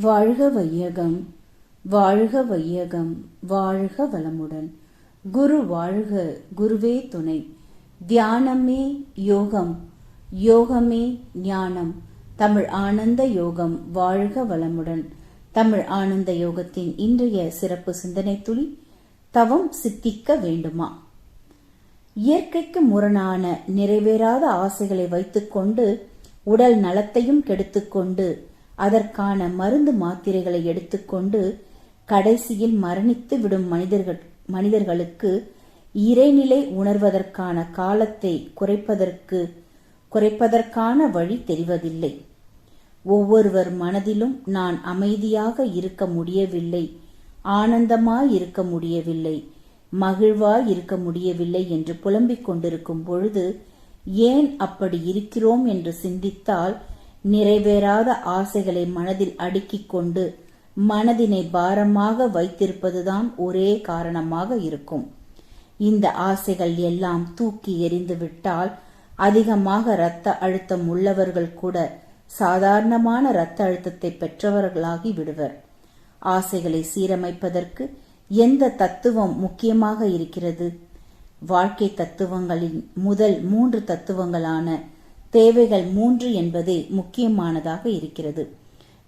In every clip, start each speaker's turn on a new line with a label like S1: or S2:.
S1: வாழ்க வையகம் வாழ்க வையகம் வாழ்க வளமுடன். குரு வாழ்க குருவே துணை. தியானமே யோகம் யோகமே ஞானம். தமிழ் ஆனந்த யோகம் வாழ்க வளமுடன். தமிழ் ஆனந்த யோகத்தின் இன்றைய சிறப்பு சிந்தனை துளி தவம் சித்திக்க வேண்டுமா? இயற்கைக்கு முரணான நிறைவேறாத ஆசைகளை வைத்துக்கொண்டு உடல் நலத்தையும் கெடுத்துக்கொண்டு அதற்கான மருந்து மாத்திரைகளை எடுத்துக்கொண்டு கடைசியில் மரணித்து விடும் மனிதர்கள் மனிதர்களுக்கு இறைநிலை உணர்வதற்கான காலத்தை குறைப்பதற்கு குறைப்பதற்கான வழி தெரிவதில்லை. ஒவ்வொருவர் மனதிலும் நான் அமைதியாக இருக்க முடியவில்லை ஆனந்தமாய் இருக்க முடியவில்லை மகிழ்வாய் இருக்க முடியவில்லை என்று புலம்பிக் கொண்டிருக்கும் பொழுது ஏன் அப்படி இருக்கிறோம்? என்று சிந்தித்தால் நிறைவேறாத ஆசைகளை மனதில் அடுக்கிக் கொண்டு மனதினை பாரமாக வைத்திருப்பதுதான் ஒரே காரணமாக இருக்கும். இந்த ஆசைகள் எல்லாம் தூக்கி எறிந்து விட்டால் அதிகமாக இரத்த அழுத்தம் உள்ளவர்கள் கூட சாதாரணமான இரத்த அழுத்தத்தை பெற்றவர்களாகி விடுவர். ஆசைகளை சீரமைப்பதற்கு எந்த தத்துவம் முக்கியமாக இருக்கிறது? வாழ்க்கை தத்துவங்களின் முதல் மூன்று தத்துவங்களான தேவைகள் மூன்று என்பது முக்கியமானதாக இருக்கிறது.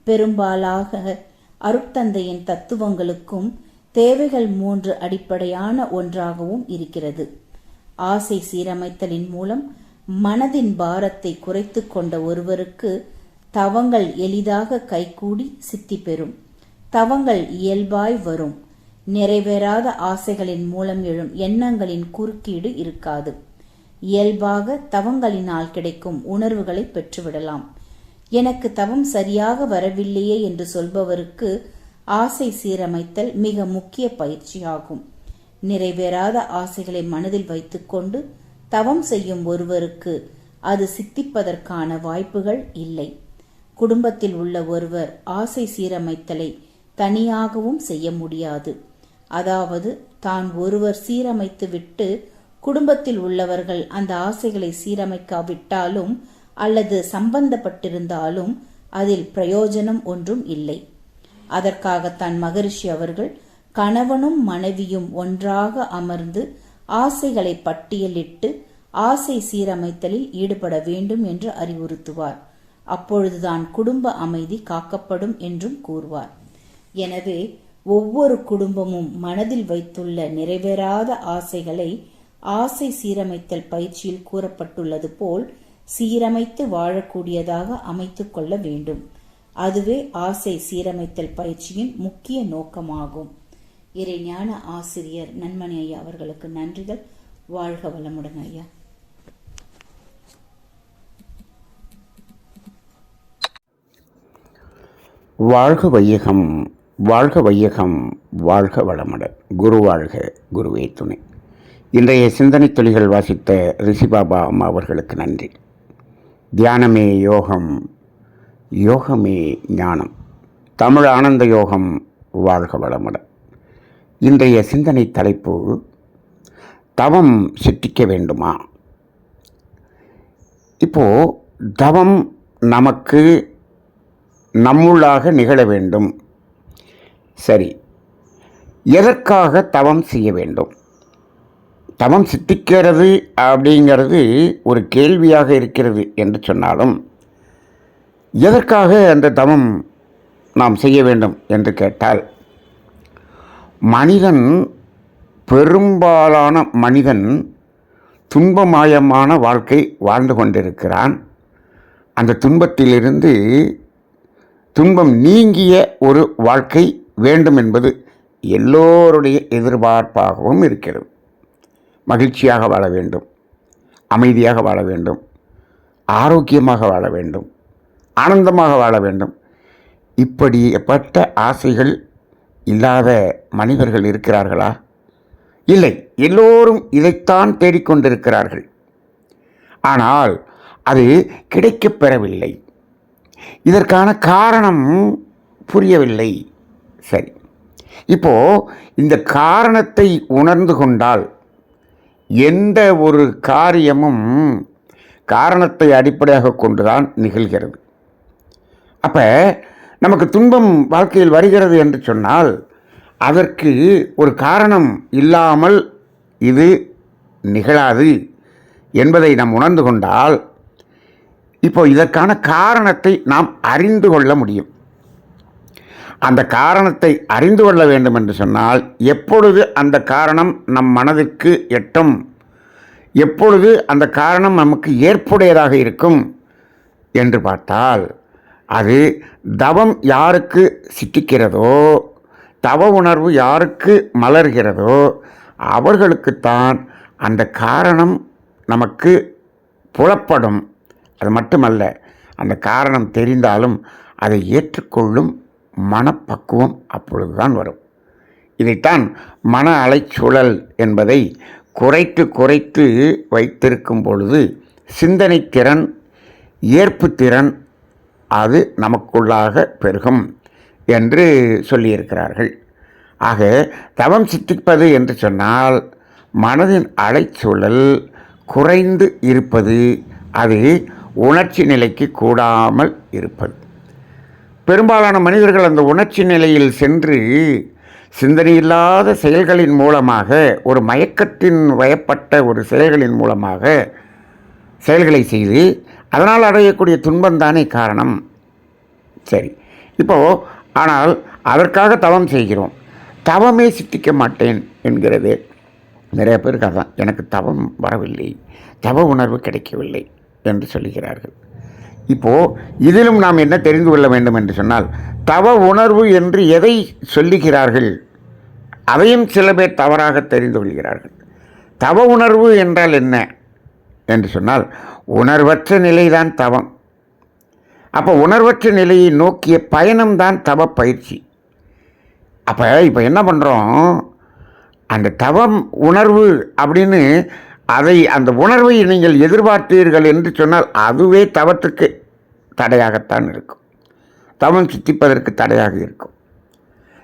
S1: பெரும்பாலாக அருட்தந்தையின் தத்துவங்களுக்கும் தேவைகள் மூன்று அடிப்படையான ஒன்றாகவும் இருக்கிறது. ஆசை சீரமைத்தலின் மூலம் மனதின் பாரத்தை குறைத்து கொண்ட ஒருவருக்கு தவங்கள் எளிதாக கைகூடி சித்தி பெறும். தவங்கள் இயல்பாய் வரும். நிறைவேறாத ஆசைகளின் மூலம் எழும் எண்ணங்களின் குறுக்கீடு இருக்காது. இயல்பாக தவங்களினால் கிடைக்கும் உணர்வுகளை பெற்றுவிடலாம். எனக்கு தவம் சரியாக வரவில்லையே என்று சொல்பவருக்கு ஆசை சீரமைத்தல் மிக முக்கிய பயிற்சியாகும். நிறைவேறாத ஆசைகளை மனதில் வைத்துக்கொண்டு தவம் செய்யும் ஒருவருக்கு அது சித்திப்பதற்கான வாய்ப்புகள் இல்லை. குடும்பத்தில் உள்ள ஒருவர் ஆசை சீரமைத்தலை தனியாகவும் செய்ய முடியாது. அதாவது தான் ஒருவர் சீரமைத்து விட்டு குடும்பத்தில் உள்ளவர்கள் அந்த ஆசைகளை சீரமைக்காவிட்டாலும் அல்லது சம்பந்தப்பட்டிருந்தாலும் அதில் பிரயோஜனம் ஒன்றும் இல்லை. அதற்காகத்தான் மகரிஷி அவர்கள் கணவனும் மனைவியும் ஒன்றாக அமர்ந்து ஆசைகளை பட்டியலிட்டு ஆசை சீரமைத்தலில் ஈடுபட வேண்டும் என்று அறிவுறுத்துவார். அப்பொழுதுதான் குடும்ப அமைதி காக்கப்படும் என்றும் கூறுவார். எனவே ஒவ்வொரு குடும்பமும் மனதில் வைத்துள்ள நிறைவேறாத ஆசைகளை ஆசை சீரமைத்தல் பயிற்சியில் கூறப்பட்டுள்ளது போல் சீரமைத்து வாழக்கூடியதாக அமைத்து கொள்ள வேண்டும். அதுவே ஆசை சீரமைத்தல் பயிற்சியின் முக்கிய நோக்கமாகும். இறைஞான ஆசிரியர் நன்மணி ஐயா அவர்களுக்கு நன்றிகள். வாழ்க வளமுடன் ஐயா.
S2: வாழ்க வையகம் வாழ்க வையகம் வாழ்க வளமுடன். குரு வாழ்க குருவே துணை. இன்றைய சிந்தனை துளிகள் வாசித்த ரிஷிபாபா அம்மா அவர்களுக்கு நன்றி. தியானமே யோகம் யோகமே ஞானம். தமிழ் ஆனந்த யோகம் வாழ்க வளமுடன் இன்றைய சிந்தனை தலைப்பு தவம் சித்திக்க வேண்டுமா? இப்போ தவம் நமக்கு நம்முள்ளாக நிகழ வேண்டும். சரி எதற்காக தவம் செய்ய வேண்டும்? தவம் சித்திக்கிறது அப்படிங்கிறது ஒரு கேள்வியாக இருக்கிறது என்று சொன்னாலும் எதற்காக அந்த தவம் நாம் செய்ய வேண்டும் என்று கேட்டால் மனிதன் பெரும்பாலான மனிதன் துன்பமயமான வாழ்க்கை வாழ்ந்து கொண்டிருக்கிறான். அந்த துன்பத்திலிருந்து துன்பம் நீங்கிய ஒரு வாழ்க்கை வேண்டும் என்பது எல்லோருடைய எதிர்பார்ப்பாகவும் இருக்கிறது. மகிழ்ச்சியாக வாழ வேண்டும். அமைதியாக வாழ வேண்டும். ஆரோக்கியமாக வாழ வேண்டும். ஆனந்தமாக வாழ வேண்டும். இப்படிப்பட்ட ஆசைகள் இல்லாத மனிதர்கள் இருக்கிறார்களா? இல்லை. எல்லோரும் இதைத்தான் தேடிக்கொண்டிருக்கிறார்கள். ஆனால் அது கிடைக்கப் பெறவில்லை. இதற்கான காரணம் புரியவில்லை. சரி. இப்போ இந்த காரணத்தை உணர்ந்து கொண்டால் எந்த ஒரு காரியமும் காரணத்தை அடிப்படையாக கொண்டுதான் நிகழ்கிறது. அப்போ நமக்கு துன்பம் வாழ்க்கையில் வருகிறது என்று சொன்னால் அதற்கு ஒரு காரணம் இல்லாமல் இது நிகழாது என்பதை நாம் உணர்ந்து கொண்டால் இப்போ இதற்கான காரணத்தை நாம் அறிந்து கொள்ள முடியும். அந்த காரணத்தை அறிந்து கொள்ள வேண்டும் என்று சொன்னால் எப்பொழுது அந்த காரணம் நம் மனதிற்கு எட்டும் எப்பொழுது அந்த காரணம் நமக்கு ஏற்புடையதாக இருக்கும் என்று பார்த்தால் அது தவம் யாருக்கு சித்திக்கிறதோ தவ உணர்வு யாருக்கு மலர்கிறதோ அவர்களுக்குத்தான் அந்த காரணம் நமக்கு புலப்படும். அது மட்டுமல்ல அந்த காரணம் தெரிந்தாலும் அதை ஏற்றுக்கொள்ளும் மனப்பக்குவம் அப்பொழுதுதான் வரும். இதைத்தான் மன அலைச்சூழல் என்பதை குறைத்து குறைத்து வைத்திருக்கும் பொழுது சிந்தனை திறன் ஏற்பு திறன் அது நமக்குள்ளாக பெருகும் என்று சொல்லியிருக்கிறார்கள். ஆக தவம் சித்திப்பது என்று சொன்னால் மனதின் அலைச்சூழல் குறைந்து இருப்பது அது உணர்ச்சி நிலைக்கு கூடாமல் இருப்பது. பெரும்பாலான மனிதர்கள் அந்த உணர்ச்சி நிலையில் சென்று சிந்தனையில்லாத செயல்களின் மூலமாக ஒரு மயக்கத்தின் வயப்பட்ட ஒரு செயல்களின் மூலமாக செயல்களை செய்து அதனால் அடையக்கூடிய துன்பம்தானே காரணம். சரி. இப்போது ஆனால் அதற்காக தவம் செய்கிறோம். தவமே சித்திக்க மாட்டேன் என்கிறது. நிறைய பேருக்கு அதான் எனக்கு தவம் வரவில்லை. தவ உணர்வு கிடைக்கவில்லை என்று சொல்லுகிறார்கள் இப்போது இதிலும் நாம் என்ன தெரிந்து கொள்ள வேண்டும் என்று சொன்னால் தவ உணர்வு என்று எதை சொல்லுகிறார்கள்? அதையும் சில பேர் தவறாக தெரிந்து கொள்கிறார்கள். தவ உணர்வு என்றால் என்ன என்று சொன்னால் உணர்வற்ற நிலைதான் தவம். அப்போ உணர்வற்ற நிலையை நோக்கிய பயணம்தான் தவ பயிற்சி. அப்போ இப்போ என்ன பண்ணுறோம் அந்த தவம் உணர்வு அப்படின்னு அதை அந்த உணர்வை நீங்கள் எதிர்பார்த்தீர்கள் என்று சொன்னால் அதுவே தவத்துக்கு தடையாகத்தான் இருக்கும். தவம் சித்திப்பதற்கு தடையாக இருக்கும்.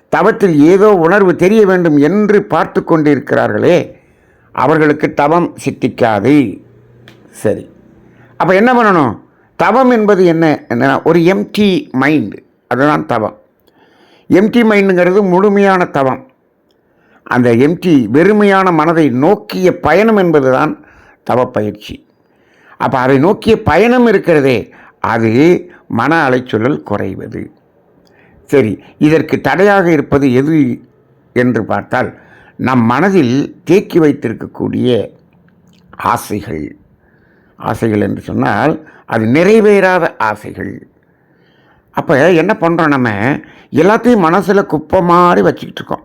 S2: தவத்தில் ஏதோ உணர்வு தெரிய வேண்டும் என்று பார்த்து கொண்டிருக்கிறார்களே அவர்களுக்கு தவம் சித்திக்காது. சரி. அப்போ என்ன பண்ணணும்? தவம் என்பது என்ன? என்ன ஒரு எம்டி மைண்டு அதுதான் தவம். எம்டி மைண்டுங்கிறது முழுமையான தவம். அந்த எம்டி வெறுமையான மனதை நோக்கிய பயணம் என்பதுதான் தவப்பயிற்சி அப்போ அதை நோக்கிய பயணம் இருக்கிறதே அது மன அலைச்சொல்லல் குறைவது. சரி இதற்கு தடையாக இருப்பது எது என்று பார்த்தால் நம் மனதில் தேக்கி வைத்திருக்கக்கூடிய ஆசைகள். ஆசைகள் என்று சொன்னால் அது நிறைவேறாத ஆசைகள். அப்போ என்ன பண்ணுறோம் நம்ம? எல்லாத்தையும் மனசில் குப்பை மாதிரி வச்சுக்கிட்டு இருக்கோம்.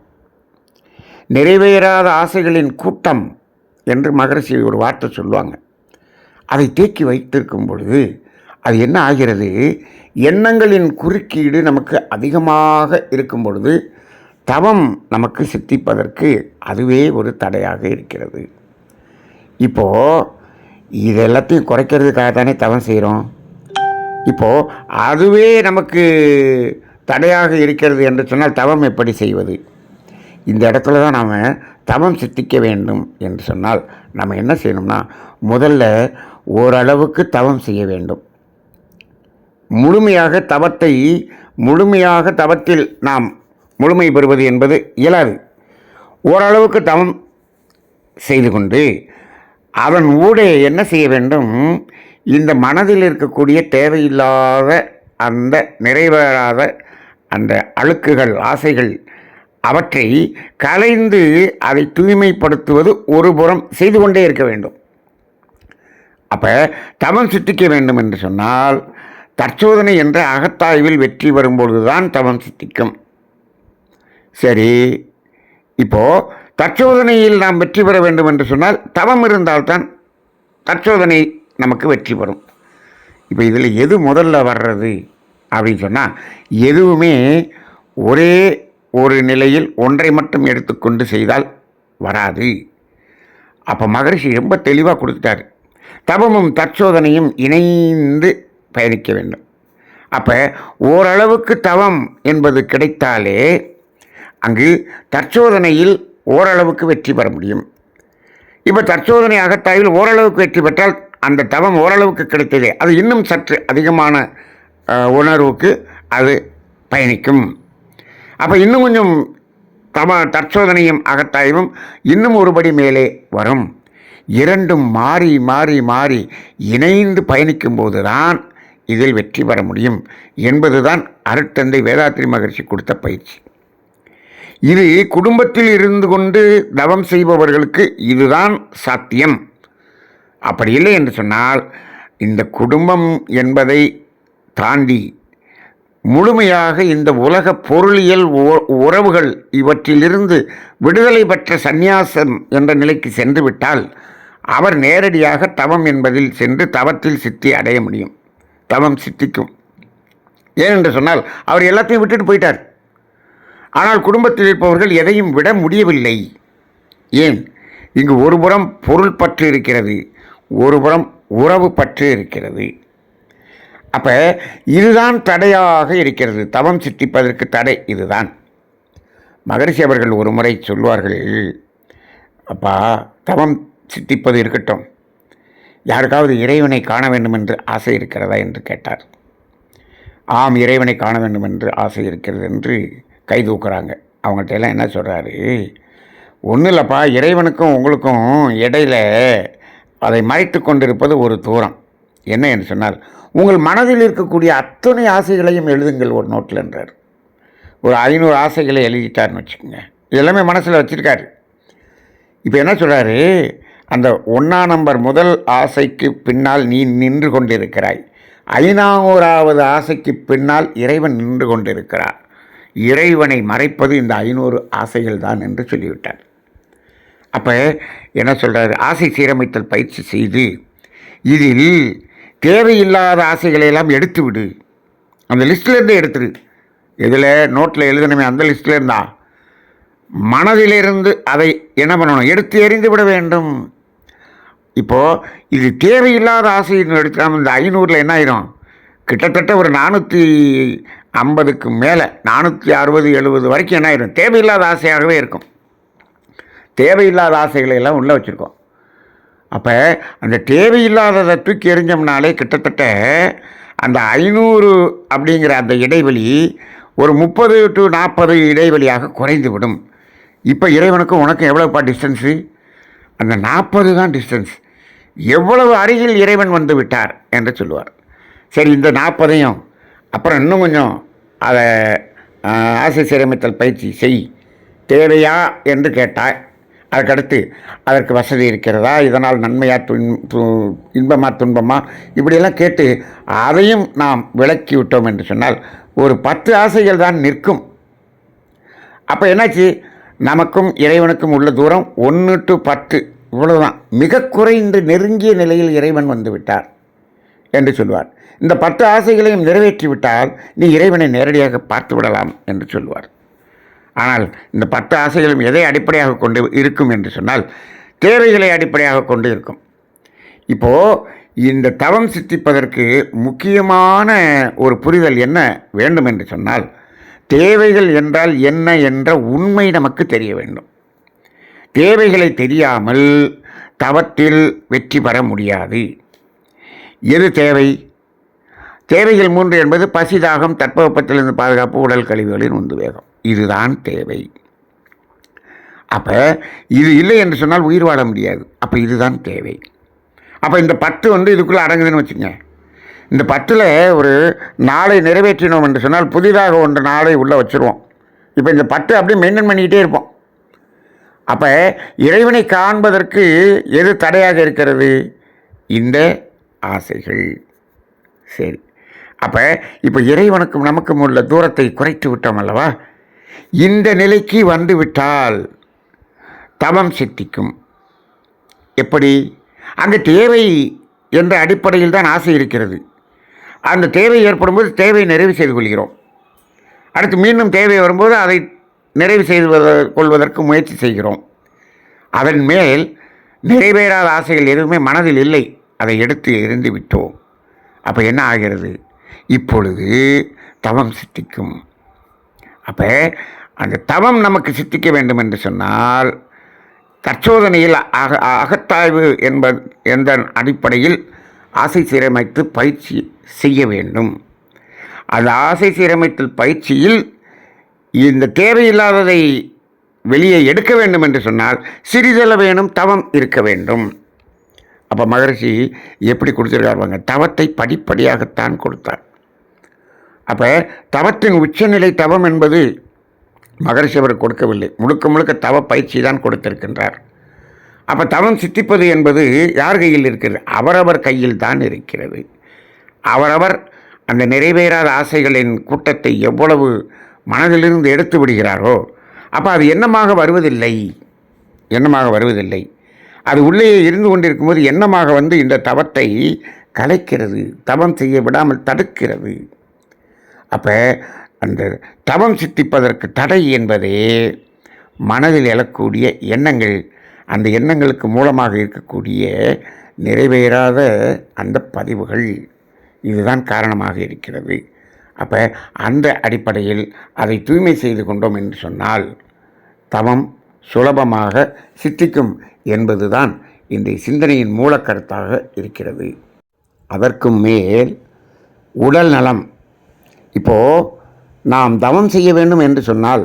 S2: நிறைவேறாத ஆசைகளின் கூட்டம் என்று மகரிஷி ஒரு வார்த்தை சொல்லுவாங்க. அதை தேக்கி வைத்திருக்கும் பொழுது அது என்ன ஆகிறது? எண்ணங்களின் குறுக்கீடு நமக்கு அதிகமாக இருக்கும் பொழுது தவம் நமக்கு சித்திப்பதற்கு அதுவே ஒரு தடையாக இருக்கிறது. இப்போது இது எல்லாத்தையும் குறைக்கிறதுக்காக தானே தவம் செய்கிறோம்? இப்போது அதுவே நமக்கு தடையாக இருக்கிறது என்று சொன்னால் தவம் எப்படி செய்வது? இந்த இடத்துல தான் நாம் தவம் சித்திக்க வேண்டும் என்று சொன்னால் நம்ம என்ன செய்யணும்னா முதல்ல ஓரளவுக்கு தவம் செய்ய வேண்டும். முழுமையாக தவத்தை முழுமையாக தவத்தில் நாம் முழுமை பெறுவது என்பது இயலாது. ஓரளவுக்கு தவம் செய்து கொண்டு அதன் ஊடே என்ன செய்ய வேண்டும்? இந்த மனதில் இருக்கக்கூடிய தேவையில்லாத அந்த நிறைவேறாத அந்த அழுக்குகள் ஆசைகள் அவற்றை கலைந்து அதை தூய்மைப்படுத்துவது ஒரு புறம் செய்து கொண்டே இருக்க வேண்டும். அப்போ தவம் சித்திக்க வேண்டும் என்று சொன்னால் தற்சோதனை என்ற அகத்தாய்வில் வெற்றி வரும்பொழுதுதான் தவம் சித்திக்கும். சரி இப்போது தற்சோதனையில் நாம் வெற்றி பெற வேண்டும் என்று சொன்னால் தவம் இருந்தால்தான் தற்சோதனை நமக்கு வெற்றி பெறும். இப்போ இதில் எது முதல்ல வர்றது அப்படின்னு சொன்னால் எதுவுமே ஒரே ஒரு நிலையில் ஒன்றை மட்டும் எடுத்துக்கொண்டு செய்தால் வராது. அப்போ மகரிஷி ரொம்ப தெளிவாக கொடுத்துட்டாரு. தவமும் தற்சோதனையும் இணைந்து பயணிக்க வேண்டும். அப்போ ஓரளவுக்கு தவம் என்பது கிடைத்தாலே அங்கு தற்சோதனையில் ஓரளவுக்கு வெற்றி பெற முடியும். இப்போ தற்சோதனை அகத்தாயில் ஓரளவுக்கு வெற்றி பெற்றால் அந்த தவம் ஓரளவுக்கு கிடைத்ததே. அது இன்னும் சற்று அதிகமான உணர்வுக்கு அது பயணிக்கும். அப்போ இன்னும் கொஞ்சம் தம தற்சோதனையும் அகத்தாய்வும் இன்னும் ஒருபடி மேலே வரும். இரண்டும் மாறி மாறி மாறி இணைந்து பயணிக்கும்போது தான் இதில் வெற்றி பெற முடியும் என்பதுதான் அருட்தந்தை வேதாத்திரி மகர்ஷி கொடுத்த பயிற்சி. இது குடும்பத்தில் இருந்து கொண்டு தவம் செய்பவர்களுக்கு இதுதான் சாத்தியம். அப்படி இல்லை என்று சொன்னால் இந்த குடும்பம் என்பதை தாண்டி முழுமையாக இந்த உலக பொருளியல் உ- உறவுகள் இவற்றிலிருந்து விடுதலை பெற்ற சந்நியாசம் என்ற நிலைக்கு சென்று விட்டால் அவர் நேரடியாக தவம் என்பதில் சென்று தவத்தில் சித்தி அடைய முடியும். தவம் சித்திக்கும். ஏனென்று சொன்னால் அவர் எல்லாத்தையும் விட்டுட்டு போயிட்டார். ஆனால் குடும்பத்தில் இருப்பவர்கள் எதையும் விட முடியவில்லை. ஏன்? இங்கு ஒருபுறம் பொருள் பற்று இருக்கிறது ஒருபுறம் உறவு பற்று இருக்கிறது. அப்போ இதுதான் தடையாக இருக்கிறது. தவம் சித்திப்பதற்கு தடை இதுதான். மகரிஷி அவர்கள் ஒரு முறை சொல்வார்கள் அப்பா தவம் சித்திப்பது இருக்கட்டும். யாருக்காவது இறைவனை காண வேண்டும் என்று ஆசை இருக்கிறதா? என்று கேட்டார். ஆம் இறைவனை காண வேண்டும் என்று ஆசை இருக்கிறது என்று கை தூக்குறாங்க. அவங்கள்ட்ட எல்லாம் என்ன சொல்கிறாரு ஒன்றும் இல்லைப்பா இறைவனுக்கும் உங்களுக்கும் இடையில அதை மறைத்து கொண்டிருப்பது ஒரு தூரம். என்ன என்று சொன்னால் உங்கள் மனதில் இருக்கக்கூடிய அத்தனை ஆசைகளையும் எழுதுங்கள் ஒரு நோட்டில் என்றார். ஒரு ஐநூறு ஆசைகளை எழுதிட்டார்னு வச்சுக்கோங்க. இதெல்லாமே மனசில் வச்சுருக்காரு. இப்போ என்ன சொல்கிறாரு அந்த ஒன்றா நம்பர் முதல் ஆசைக்கு பின்னால் நீ நின்று கொண்டிருக்கிறாய். ஐநானூறாவது ஆசைக்கு பின்னால் இறைவன் நின்று கொண்டிருக்கிறார். இறைவனை மறைப்பது இந்த ஐநூறு ஆசைகள் தான் என்று சொல்லிவிட்டார். அப்போ என்ன சொல்கிறாரு ஆசை சீரமைத்தல் பயிற்சி செய்து இதில் தேவையில்லாத ஆசைகளை எல்லாம் எடுத்து விடு. அந்த லிஸ்ட்லேருந்தே எடுத்துரு. இதில் நோட்டில் எழுதணுமே அந்த லிஸ்ட்டில் மனதிலிருந்து அதை என்ன பண்ணணும்? எடுத்து எறிந்து விட வேண்டும். இப்போது இது தேவையில்லாத ஆசைன்னு எடுக்காமல் இந்த ஐநூறில் என்ன ஆயிரும்? கிட்டத்தட்ட ஒரு நானூற்றி ஐம்பதுக்கு மேலே நானூற்றி அறுபது எழுபது வரைக்கும் என்ன ஆயிரும்? தேவையில்லாத ஆசையாகவே இருக்கும். தேவையில்லாத ஆசைகளை எல்லாம் உள்ளே வச்சுருக்கோம். அப்போ அந்த தேவையில்லாததை தூக்கி எறிஞ்சோம்னாலே கிட்டத்தட்ட அந்த ஐநூறு அப்படிங்கிற அந்த இடைவெளி ஒரு முப்பது டு நாற்பது இடைவெளியாக குறைந்து விடும் இப்போ இறைவனுக்கும் உனக்கும் எவ்வளோப்பா டிஸ்டன்ஸு அந்த நாற்பது தான் டிஸ்டன்ஸ் எவ்வளவு அருகில் இறைவன் வந்து விட்டார் என்று சொல்லுவார். சரி இந்த நாற்பதையும் அப்புறம் இன்னும் கொஞ்சம் அதை ஆசை சீரமைத்தல் பயிற்சி செய். தேவையா என்று கேட்டால் அதுக்கடுத்து அதற்கு வசதி இருக்கிறதா? இதனால் நன்மையா துன் து- இன்பமா துன்பமா? இப்படியெல்லாம் கேட்டு அதையும் நாம் விளக்கி விட்டோம் என்று சொன்னால் ஒரு பத்து ஆசைகள் தான் நிற்கும். அப்போ என்னாச்சு? நமக்கும் இறைவனுக்கும் உள்ள தூரம் ஒன்று டு பத்து. இவ்வளவுதான். மிக குறைந்து நெருங்கிய நிலையில் இறைவன் வந்து விட்டார் என்று சொல்வார். இந்த பத்து ஆசைகளையும் நிறைவேற்றி விட்டால் நீ இறைவனை நேரடியாக பார்த்து விடலாம் என்று சொல்வார். ஆனால் இந்த பத்து ஆசைகளும் எதை அடிப்படையாக கொண்டு இருக்கும் என்று சொன்னால் தேவைகளை அடிப்படையாக கொண்டு இருக்கும். இப்போது இந்த தவம் சித்திப்பதற்கு முக்கியமான ஒரு புரிதல் என்ன வேண்டும் என்று சொன்னால் தேவைகள் என்றால் என்ன என்ற உண்மை நமக்கு தெரிய வேண்டும். தேவைகளை தெரியாமல் தவத்தில் வெற்றி பெற முடியாது. எது தேவை? தேவைகள் மூன்று என்பது பசிதாகம் தட்பவெப்பத்திலிருந்து பாதுகாப்பு உடல் கழிவுகளின் உந்து வேகம். இதுதான் தேவை. அப்போ இது இல்லை என்று சொன்னால் உயிர் வாழ முடியாது. அப்போ இதுதான் தேவை. அப்போ இந்த பத்து வந்து இதுக்குள்ளே அடங்குதுன்னு வச்சுங்க இந்த பத்தில் ஒரு நாளை நிறைவேற்றினோம் என்று சொன்னால் புதிதாக ஒன்று நாளை உள்ளே வச்சுருவோம். இப்போ இந்த பத்து அப்படியே மெயின்டைன் பண்ணிக்கிட்டே இருப்போம். அப்போ இறைவனை காண்பதற்கு எது தடையாக இருக்கிறது? இந்த ஆசைகள். சரி. அப்போ இப்போ இறைவனுக்கும் நமக்கும் உள்ள தூரத்தை குறைத்து விட்டோம் அல்லவா? இந்த நிலைக்கு வந்துவிட்டால் தவம் சித்திக்கும். எப்படி? அங்கு தேவை என்ற அடிப்படையில் தான் ஆசை இருக்கிறது. அந்த தேவை ஏற்படும்போது தேவை நிறைவு செய்து கொள்கிறோம். அடுத்து மீண்டும் தேவை வரும்போது அதை நிறைவு செய்து கொள்வதற்கு முயற்சி செய்கிறோம். அதன் மேல் நிறைவேறாத ஆசைகள் எதுவுமே மனதில் இல்லை. அதை எடுத்து எரிந்து விட்டோம் அப்போ என்ன ஆகிறது? இப்பொழுது தவம் சித்திக்கும். அப்போ அந்த தவம் நமக்கு சித்திக்க வேண்டும் என்று சொன்னால் தற்சோதனையில் அக அகத்தாய்வு என்பது எந்த அடிப்படையில் ஆசை சீரமைத்து பயிற்சி செய்ய வேண்டும். அந்த ஆசை சீரமைத்தல் பயிற்சியில் இந்த தேவையில்லாததை வெளியே எடுக்க வேண்டும் என்று சொன்னால் சிறிதளவேனும் தவம் இருக்க வேண்டும். அப்போ மகரிஷி எப்படி கொடுத்துருக்காருவாங்க தவத்தை படிப்படியாகத்தான் கொடுத்தார். அப்போ தவத்தின் உச்சநிலை தவம் என்பது மகரிஷி அவர் கொடுக்கவில்லை. முழுக்க முழுக்க தவ பயிற்சி தான் கொடுத்திருக்கின்றார். அப்போ தவம் சித்திப்பது என்பது யார் கையில் இருக்கிறது? அவரவர் கையில் தான் இருக்கிறது. அவரவர் அந்த நிறைவேறாத ஆசைகளின் கூட்டத்தை எவ்வளவு மனதிலிருந்து எடுத்து விடுகிறாரோ அப்போ அது எண்ணமாக வருவதில்லை? எண்ணமாக வருவதில்லை. அது உள்ளே இருந்து கொண்டிருக்கும்போது எண்ணமாக வந்து இந்த தவத்தை கலைக்கிறது? தவம் செய்ய விடாமல் தடுக்கிறது? அப்போ அந்த தவம் சித்திப்பதற்கு தடை என்பதே மனதில் எழக்கூடிய எண்ணங்கள். அந்த எண்ணங்களுக்கு மூலமாக இருக்கக்கூடிய நிறைவேறாத அந்த பதிவுகள். இதுதான் காரணமாக இருக்கிறது. அப்போ அந்த அடிப்படையில் அதை தூய்மை செய்து கொண்டோம் என்று சொன்னால் தவம் சுலபமாக சித்திக்கும் என்பதுதான் இந்த சிந்தனையின் மூலக்கருத்தாக இருக்கிறது. அதற்கும் மேல் உடல் நலம் இப்போது நாம் தவம் செய்ய வேண்டும் என்று சொன்னால்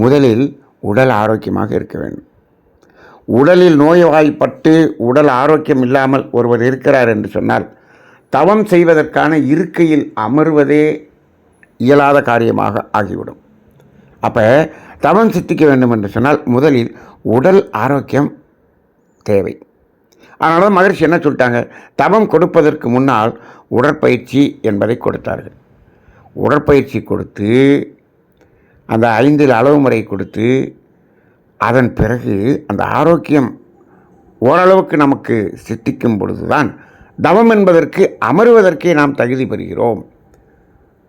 S2: முதலில் உடல் ஆரோக்கியமாக இருக்க வேண்டும். உடலில் நோய்வாய்ப்பட்டு உடல் ஆரோக்கியம் இல்லாமல் ஒருவர் இருக்கிறார் என்று சொன்னால் தவம் செய்வதற்கான இருக்கையில் அமர்வதே இயலாத காரியமாக ஆகிவிடும். அப்போ தவம் சித்திக்க வேண்டும் என்று சொன்னால் முதலில் உடல் ஆரோக்கியம் தேவை. அதனால் மகிழ்ச்சி என்ன சொல்லிட்டாங்க? தவம் கொடுப்பதற்கு முன்னால் உடற்பயிற்சி என்பதை கொடுத்தார்கள். உடற்பயிற்சி கொடுத்து அந்த ஐந்தில் அளவு முறை கொடுத்து அதன் பிறகு அந்த ஆரோக்கியம் ஓரளவுக்கு நமக்கு சித்திக்கும் பொழுதுதான் தவம் என்பதற்கு அமருவதற்கே நாம் தகுதி பெறுகிறோம்.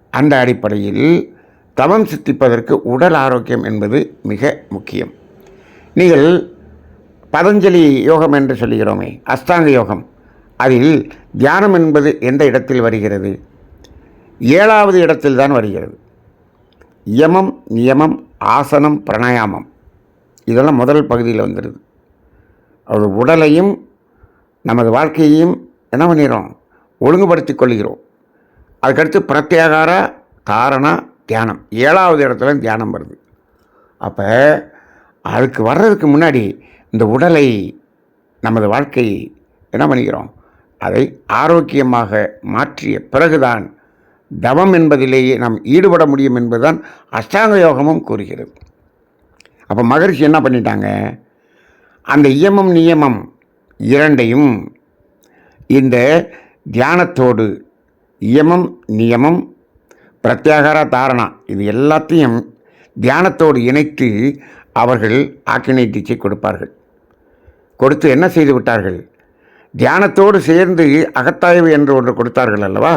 S2: அந்த அடிப்படையில் தவம் சித்திப்பதற்கு உடல் ஆரோக்கியம் என்பது மிக முக்கியம். நீங்கள் பதஞ்சலி யோகம் என்று சொல்லுகிறோமே அஷ்டாங்க யோகம். அதில் தியானம் என்பது எந்த இடத்தில் வருகிறது? ஏழாவது இடத்தில் தான் வருகிறது. யமம் நியமம் ஆசனம் பிரணாயாமம். இதெல்லாம் முதல் பகுதியில் வந்துடுது அது உடலையும் நமது வாழ்க்கையையும் என்ன பண்ணிடுறோம் ஒழுங்குபடுத்தி கொள்கிறோம். அதுக்கடுத்து பிரத்யாகார காரண தியானம். ஏழாவது இடத்துல தியானம் வருது. அப்போ அதுக்கு வர்றதுக்கு முன்னாடி இந்த உடலை நமது வாழ்க்கை என்ன பண்ணிக்கிறோம்? அதை ஆரோக்கியமாக மாற்றிய பிறகுதான் தவம் என்பதிலேயே நாம் ஈடுபட முடியும் என்பதுதான் அஷ்டாங்க யோகமும் கூறுகிறது. அப்போ மகரிஷி என்ன பண்ணிட்டாங்க? அந்த இயமம் நியமம் இரண்டையும் இந்த தியானத்தோடு இயமம் நியமம் பிரத்யாகார தாரணா இது எல்லாத்தையும் தியானத்தோடு இணைத்து அவர்கள் ஆக்கினை தீட்சை கொடுப்பார்கள். கொடுத்து என்ன செய்து விட்டார்கள்? தியானத்தோடு சேர்ந்து அகத்தாய்வு என்று ஒன்று கொடுத்தார்கள் அல்லவா?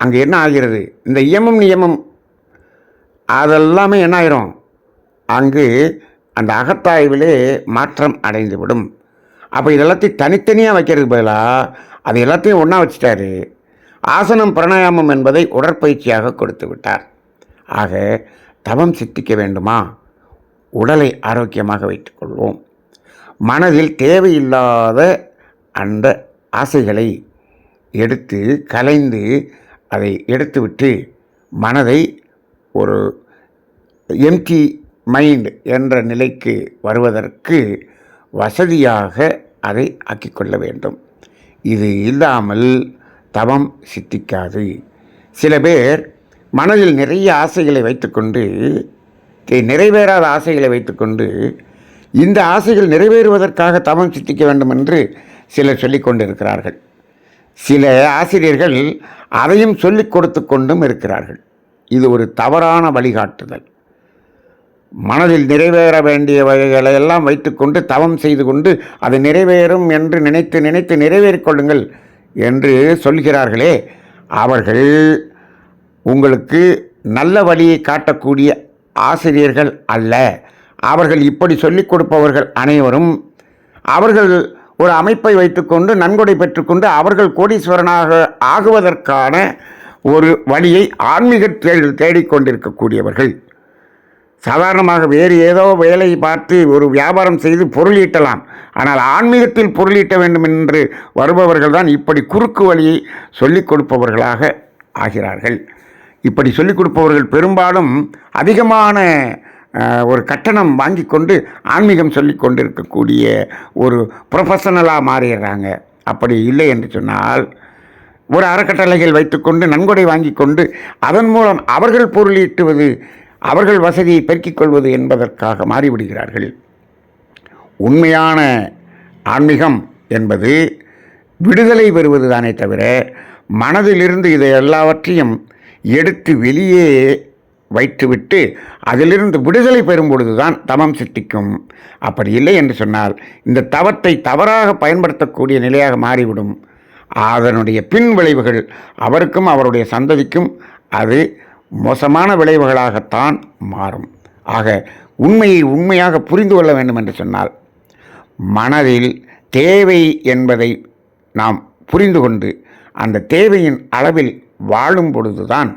S2: அங்கே என்ன ஆகிறது? இந்த இயமம் நியமம் அதெல்லாமே என்ன ஆயிரும் அங்கு அந்த அகத்தாய்விலே மாற்றம் அடைந்துவிடும். அப்போ இதெல்லாத்தையும் தனித்தனியாக வைக்கிறது பதிலாக அது எல்லாத்தையும் ஒன்றா வச்சுட்டாரு. ஆசனம் பிரணாயாமம் என்பதை உடற்பயிற்சியாக கொடுத்து விட்டார். ஆக தவம் சித்திக்க வேண்டுமா? உடலை ஆரோக்கியமாக வைத்துக்கொள்வோம் மனதில் தேவையில்லாத அந்த ஆசைகளை எடுத்து கலைந்து அதை எடுத்துவிட்டு மனதை ஒரு எம்டி மைண்ட் என்ற நிலைக்கு வருவதற்கு வசதியாக அதை ஆக்கிக்கொள்ள வேண்டும். இது இல்லாமல் தவம் சித்திக்காது. சில பேர் மனதில் நிறைய ஆசைகளை வைத்துக்கொண்டு நிறைவேறாத ஆசைகளை வைத்துக்கொண்டு இந்த ஆசைகள் நிறைவேறுவதற்காக தவம் சித்திக்க வேண்டும் என்று சிலர் சொல்லிக் கொண்டிருக்கிறார்கள் சில ஆசிரியர்கள் அதையும் சொல்லிக் கொடுத்து கொண்டும் இருக்கிறார்கள். இது ஒரு தவறான வழிகாட்டுதல். மனதில் நிறைவேற வேண்டியவைகளை எல்லாம் வைத்துக்கொண்டு தவம் செய்து கொண்டு அது நிறைவேறும் என்று நினைத்து நினைத்து நிறைவேறிக்கொள்ளுங்கள் என்று சொல்கிறார்களே. அவர்கள் உங்களுக்கு நல்ல வழியை காட்டக்கூடிய ஆசிரியர்கள் அல்ல. அவர்கள் இப்படி சொல்லிக் கொடுப்பவர்கள் அனைவரும் அவர்கள் ஒரு அமைப்பை வைத்துக்கொண்டு நன்கொடை பெற்றுக்கொண்டு அவர்கள் கோடீஸ்வரனாக ஆகுவதற்கான ஒரு வழியை ஆன்மீக தேடிக்கொண்டிருக்கக்கூடியவர்கள். சாதாரணமாக வேறு ஏதோ வேலை பார்த்து ஒரு வியாபாரம் செய்து பொருளீட்டலாம் ஆனால் ஆன்மீகத்தில் பொருளீட்ட வேண்டும் என்று வருபவர்கள் தான் இப்படி குறுக்கு வழியை சொல்லிக் கொடுப்பவர்களாக ஆகிறார்கள். இப்படி சொல்லிக் கொடுப்பவர்கள் பெரும்பாலும் அதிகமான ஒரு கட்டணம் வாங்கி கொண்டு ஆன்மீகம் சொல்லி கொண்டிருக்கக்கூடிய ஒரு ப்ரொஃபஷனலாக மாறிடுறாங்க. அப்படி இல்லை என்று சொன்னால் ஒரு அறக்கட்டளைகள் வைத்துக்கொண்டு நன்கொடை வாங்கி கொண்டு அதன் மூலம் அவர்கள் பொருளீட்டுவது அவர்கள் வசதியை பெருக்கிக் கொள்வது என்பதற்காக மாறிவிடுகிறார்கள். உண்மையான ஆன்மீகம் என்பது விடுதலை பெறுவது தானே தவிர மனதிலிருந்து இதை எல்லாவற்றையும் எடுத்து வெளியே வைத்துவிட்டு அதிலிருந்து விடுதலை பெறும் பொழுதுதான் தமம் சித்திக்கும். அப்படி இல்லை என்று சொன்னால் இந்த தவத்தை தவறாக பயன்படுத்தக்கூடிய நிலையாக மாறிவிடும். அதனுடைய பின் விளைவுகள் அவருக்கும் அவருடைய சந்ததிக்கும் அது மோசமான விளைவுகளாகத்தான் மாறும். ஆக உண்மையை உண்மையாக புரிந்து கொள்ள வேண்டும் என்று சொன்னால் மனதில் தேவை என்பதை நாம் புரிந்து கொண்டு அந்த தேவையின் அளவில் வாழும் பொழுதுதான்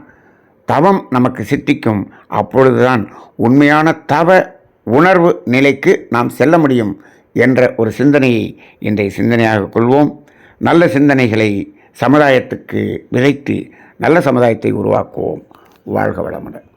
S2: தவம் நமக்கு சித்திக்கும். அப்பொழுதுதான் உண்மையான தவ உணர்வு நிலைக்கு நாம் செல்ல முடியும் என்ற ஒரு சிந்தனையை இன்றைய சிந்தனையாக கொள்வோம். நல்ல சிந்தனைகளை சமுதாயத்துக்கு விதைத்து நல்ல சமுதாயத்தை உருவாக்குவோம். வாழ்க வளமுடன்.